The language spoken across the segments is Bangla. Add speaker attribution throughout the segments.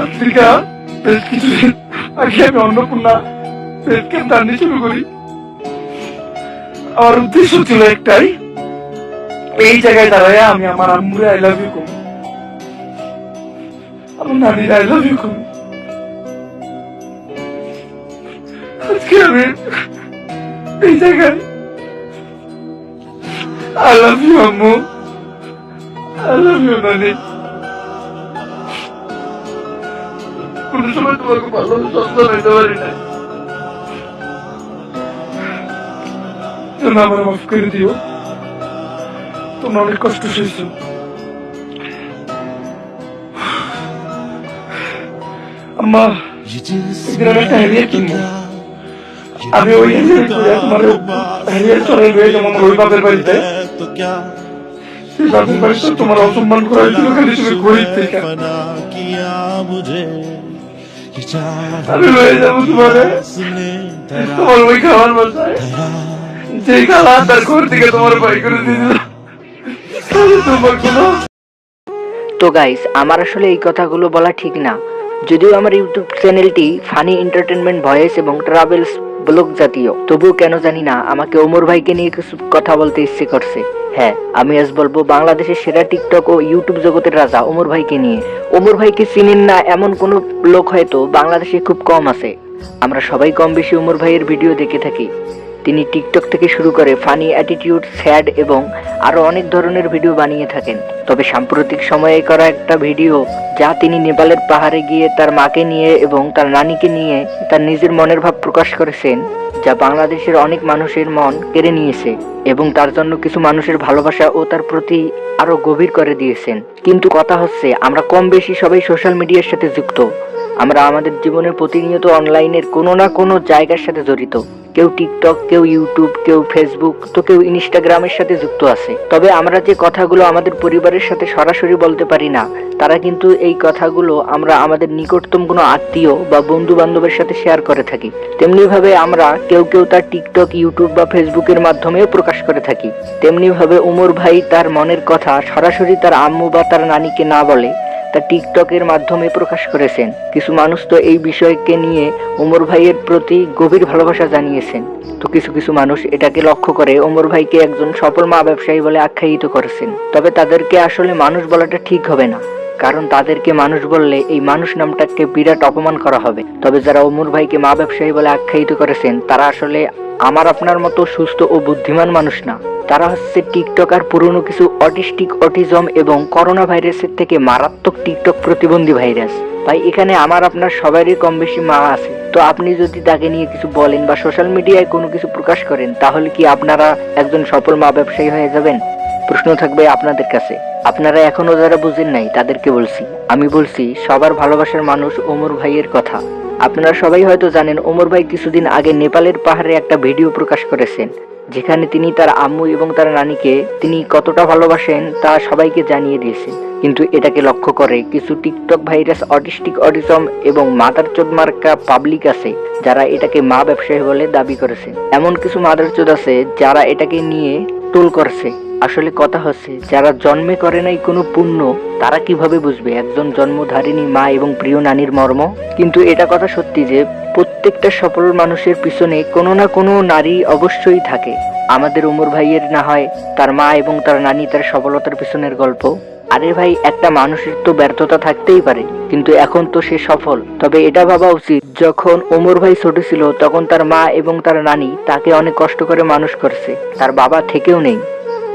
Speaker 1: আফ্রিকা বেশ কিছুদিন আগে আমি অন্নপূর্ণা পেট ক্যাম্প রান্না শুরু করি। আমার উদ্দেশ্য ছিল একটাই, এই জায়গায় দাঁড়ায় আমি আমার আম্মুরে আই লাভ ইউ কম আমার নানির আই লাভ ইউ কম আজকে আমি এই জায়গায় আই লাভ ইউ আম্মু। আই লাভ ইউ নানি। কোনো তোমাকে ভালো সন্তান হইতে পারি না আমার মাফ করে দিও তোমরা অনেক কষ্ট সইছো আম্মা আমি একটা হ্যারিয়ার আমি ওই তোমার হ্যারিয়ার চড়াই রয়ে যেমন ওই তোমার অসম্মান করা হয়েছিল খালি তুমি গরিব থেকে আমি যাব তোমার তোমার ওই খাবার বাসায় যে খাবার তার ঘর থেকে তোমার বাই করে তোমার কোনো
Speaker 2: তো গাইস আমার আসলে এই কথাগুলো বলা ঠিক না। যদিও আমার ইউটিউব চ্যানেলটি ফানি এন্টারটেনমেন্ট ভয়েস এবং ট্রাভেলস ব্লগ জাতীয়, তবুও কেন জানি না, আমাকে ওমর ভাইকে নিয়ে কিছু কথা বলতে ইচ্ছে করছে। হ্যাঁ আমি আজ বলব বাংলাদেশের সেরা টিকটক ও ইউটিউব জগতের রাজা ওমর ভাইকে নিয়ে। ওমর ভাইকে চিনেন না এমন কোনো লোক হয়তো বাংলাদেশে খুব কম আছে। আমরা সবাই কম বেশি ওমর ভাইয়ের ভিডিও দেখে থাকি। তিনি টিকটক থেকে শুরু করে ফানি অ্যাটিটিউড, স্যাড এবং আরও অনেক ধরনের ভিডিও বানিয়ে থাকেন। তবে সাম্প্রতিক সময়ে করা একটা ভিডিও যা তিনি নেপালের পাহাড়ে গিয়ে তার মাকে নিয়ে এবং তার নানিকে নিয়ে তার নিজের মনের ভাব প্রকাশ করেছেন যা বাংলাদেশের অনেক মানুষের মন কেড়ে নিয়েছে এবং তার জন্য কিছু মানুষের ভালোবাসা ও তার প্রতি আরও গভীর করে দিয়েছেন। কিন্তু কথা হচ্ছে, আমরা কম বেশি সবাই সোশ্যাল মিডিয়ার সাথে যুক্ত। আমরা আমাদের জীবনের প্রতিনিয়ত অনলাইনের কোনো না কোনো জায়গার সাথে জড়িত। কেউ টিকটক, কেউ ইউটিউব, কেউ ফেসবুক, তো কেউ ইনস্টাগ্রামের সাথে যুক্ত আছে। তবে আমরা যে কথাগুলো আমাদের পরিবারের সাথে সরাসরি বলতে পারি না, তারা কিন্তু এই কথাগুলো আমরা আমাদের নিকটতম কোনো আত্মীয় বা বন্ধু বান্ধবের সাথে শেয়ার করে থাকি। তেমনিভাবে আমরা কেউ কেউ তার টিকটক, ইউটিউব বা ফেসবুকের মাধ্যমেও প্রকাশ করে থাকি। তেমনিভাবে উমর ভাই তার মনের কথা সরাসরি তার আম্মু বা তার নানিকে না বলে তা টিকটকের মাধ্যমে প্রকাশ করেছেন। কিছু মানুষ তো এই বিষয়কে নিয়ে ওমর ভাইয়ের প্রতি গভীর ভালোবাসা জানিয়েছেন। তো কিছু কিছু মানুষ এটাকে লক্ষ্য করে ওমর ভাইকে একজন সফল মা ব্যবসায়ী বলে আখ্যায়িত করেছেন। তবে তাদেরকে আসলে মানুষ বলাটা ঠিক হবে না। কারণ তাদেরকে মানুষ বললে এই মানুষ নামটাকে বিরাট অপমান করা হবে। তবে যারা ওমর ভাইকে মা ব্যবসায়ী বলে আখ্যায়িত করেছেন, তারা আসলে আমার আপনার মতো সুস্থ ও বুদ্ধিমান মানুষ না। তারা হচ্ছে টিকটকার পুরনো কিছু অটিস্টিক, অটিজম এবং করোনা ভাইরাসের থেকে মারাত্মক টিকটক প্রতিবন্ধী ভাইরাস। ভাই এখানে আমার আপনার সবারই কম বেশি মা আছে। তো আপনি যদি তাকে নিয়ে কিছু বলেন বা সোশ্যাল মিডিয়ায় কোনো কিছু প্রকাশ করেন, তাহলে কি আপনারা একজন সফল মা ব্যবসায়ী হয়ে যাবেন? প্রশ্ন থাকবে আপনাদের কাছে। আপনারা এখনও যারা বুঝেন নাই, তাদেরকে বলছি, আমি বলছি, সবার ভালোবাসার মানুষ ওমর ভাইয়ের কথা। আপনারা সবাই হয়তো জানেন, ওমর ভাই কিছুদিন আগে নেপালের পাহাড়ে একটা ভিডিও প্রকাশ করেছেন, যেখানে তিনি তার আম্মু এবং তার নানিকে তিনি কতটা ভালোবাসেন তা সবাইকে জানিয়ে দিয়েছেন। কিন্তু এটাকে লক্ষ্য করে কিছু টিকটক ভাইরাস, অটিস্টিক অটিজম এবং মাদার চোদ মার্কা পাবলিক আছে, যারা এটাকে মা ব্যবসায়ী বলে দাবি করেছে এমন কিছু মাদার চোদ আছে যারা এটাকে নিয়ে টোল করছে। আসলে কথা হচ্ছে, যারা জন্মে করে নাই কোনো পুণ্য, তারা কীভাবে বুঝবে একজন জন্মধারিণী মা এবং প্রিয় নানির মর্ম? কিন্তু এটা কথা সত্যি যে, প্রত্যেকটা সফল মানুষের পিছনে কোনো না কোনো নারী অবশ্যই থাকে। আমাদের উমর ভাইয়ের না হয় তার মা এবং তার নানি তার সফলতার পিছনের গল্প। আরে ভাই, একটা মানুষের তো ব্যর্থতা থাকতেই পারে, কিন্তু এখন তো সে সফল। তবে এটা ভাবা উচিত, যখন ওমর ভাই ছোট ছিল, তখন তার মা এবং তার নানি তাকে অনেক কষ্ট করে মানুষ করছে। তার বাবা থেকেও নেই।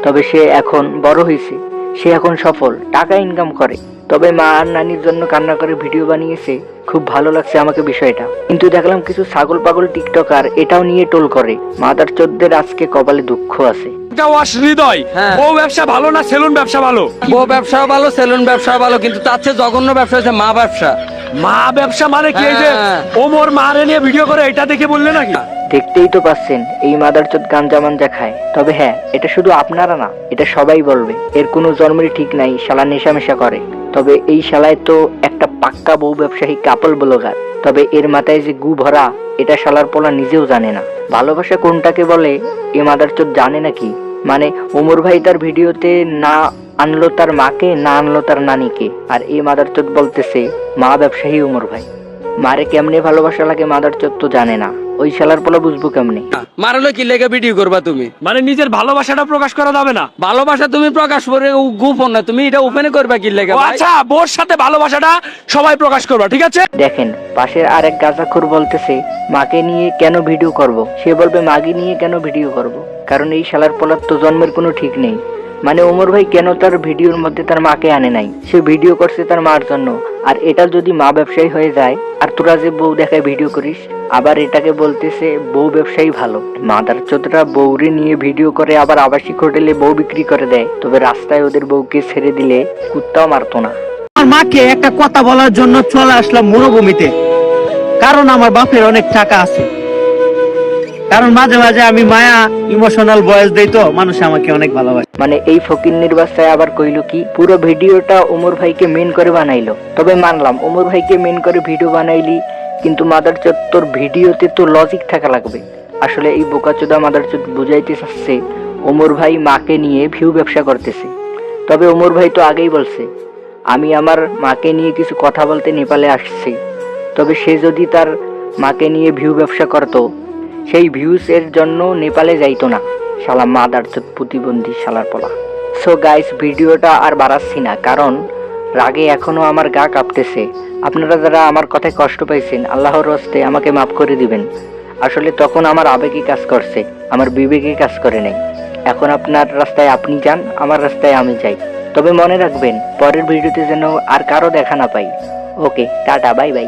Speaker 2: তবে সে এখন বড় হয়েছে। সে এখন সফল টাকা ইনকাম করে। তবে মা আর নানির জন্য কান্না করে ভিডিও বানিয়েছে। খুব ভালো লাগছে আমাকে বিষয়টা। কিন্তু দেখলাম কিছু ছাগল পাগল টিকটকার এটাও নিয়ে টোল করে। মাদার চোদ্দের আজকে কপালে দুঃখ আছে।
Speaker 3: একটা ওয়াশ হৃদয়।
Speaker 4: হ্যাঁ।
Speaker 3: বউ ব্যবসা ভালো না সেলুন ব্যবসা ভালো?
Speaker 4: বউ ব্যবসাও ভালো সেলুন ব্যবসাও ভালো কিন্তু তার চেয়ে জঘন্য ব্যবসা হচ্ছে মা ব্যবসা।
Speaker 3: মা ব্যবসা মানে কি? এই যে
Speaker 4: হ্যাঁ।
Speaker 3: ওমর মারে নিয়ে ভিডিও করে এটা দেখে বললে নাকি?
Speaker 2: দেখতেই তো পাচ্ছেন, এই মাদারচোদ গাঞ্জা মাঞ্জা খায়। তবে হ্যাঁ এটা শুধু আপনারা না, এটা সবাই বলবে। এর কোনো জন্মের ঠিক নাই, শালা নেশামেশা করে। তবে এই শালায় তো একটা পাক্কা বউ ব্যবসায়ী কাপল ব্লগার। তবে এর মাথায় যে গু ভরা, এটা শালার পোলা নিজেও জানে না। ভালোবাসা কোনটাকে বলে, এ মাদারচোদ জানে নাকি? মানে ওমর ভাই তার ভিডিওতে না আনলো তার মাকে, না আনলো তার নানিকে। আর এই মাদার চোদ বলতেছে, মা ব্যবসায়ী ওমর ভাই। মারে কেমনে ভালোবাসা লাগে মাদার চোদ তো জানে না। ওই শালার পোলা বুঝব কেমনে?
Speaker 4: মারলো কি লেগে ভিডিও করবা তুমি?
Speaker 3: মানে নিজের ভালোবাসাটা প্রকাশ করা যাবে না।
Speaker 4: ভালোবাসা তুমি প্রকাশ করে গোপন না তুমি এটা ওপেনে করবা কি লেগে
Speaker 3: আচ্ছা বোর সাথে ভালোবাসাটা সবাই প্রকাশ করবা ঠিক আছে?
Speaker 2: দেখেন পাশের আরেক গাঁজাখোর বলতেছে মাকে নিয়ে কেন ভিডিও করব। সে বলবে মাকে নিয়ে কেন ভিডিও করব। কারণ এই শালার পোলার তো জন্মের কোনো ঠিক নেই। মানে ওমর ভাই কেন তার ভিডিওর মধ্যে তার মাকে আনে নাই? সে ভিডিও করছে তার মার জন্য। আর এটা যদি মা ব্যবসায়ী হয়ে যায়, আর তোরা যে বউ দেখায় ভিডিও করিস, আবার এটাকে বলতেছে বউ ব্যবসায়ী ভালো। মাদার চোদরা বউরে নিয়ে ভিডিও করে, আবার আবাসিক হোটেলে বউ বিক্রি করে দেয়। তবে রাস্তায় ওদের বউকে ছেড়ে দিলে কুত্তাও মারতো না।
Speaker 5: আমার মাকে একটা কথা বলার জন্য চলে আসলাম মরুভূমিতে। কারণ আমার বাপের অনেক টাকা আছে। কারণ মাঝে মাঝে আমি মায়া ইমোশনাল ভয়েস দেই তো, মানুষ আমাকে অনেক ভালোবাসে।
Speaker 2: মানে এই ফকির নির্বাচায় আবার কইলো কি, পুরো ভিডিওটা ওমর ভাইকে মেন করে বানাইলো। তবে মানলাম, ওমর ভাইকে মেন করে ভিডিও বানাইলি, কিন্তু মাদার তোর ভিডিওতে তো লজিক থাকা লাগবে। আসলে এই বোকাচোদা মাদার বুঝাইতে চাচ্ছে ওমর ভাই মাকে নিয়ে ভিউ ব্যবসা করতেছে। তবে ওমর ভাই তো আগেই বলছে, আমি আমার মাকে নিয়ে কিছু কথা বলতে নেপালে আসছি। তবে সে যদি তার মাকে নিয়ে ভিউ ব্যবসা করতো সেই ভিউস এর জন্য নেপালে যাইতো না। শালা মাদার চোদ প্রতিবন্ধী শালার পলা। সো গাইস ভিডিওটা আর বাড়াচ্ছি না, কারণ রাগে এখনও আমার গা কাঁপতেছে। আপনারা যারা আমার কথায় কষ্ট পাইছেন, আল্লাহর হস্তে আমাকে মাফ করে দিবেন। আসলে তখন আমার আবেগে কাজ করছে, আমার বিবেকে কাজ করে নাই। এখন আপনার রাস্তায় আপনি যান, আমার রাস্তায় আমি যাই। তবে মনে রাখবেন, পরের ভিডিওতে যেন আর কারও দেখা না পাই। Okay tata bye bye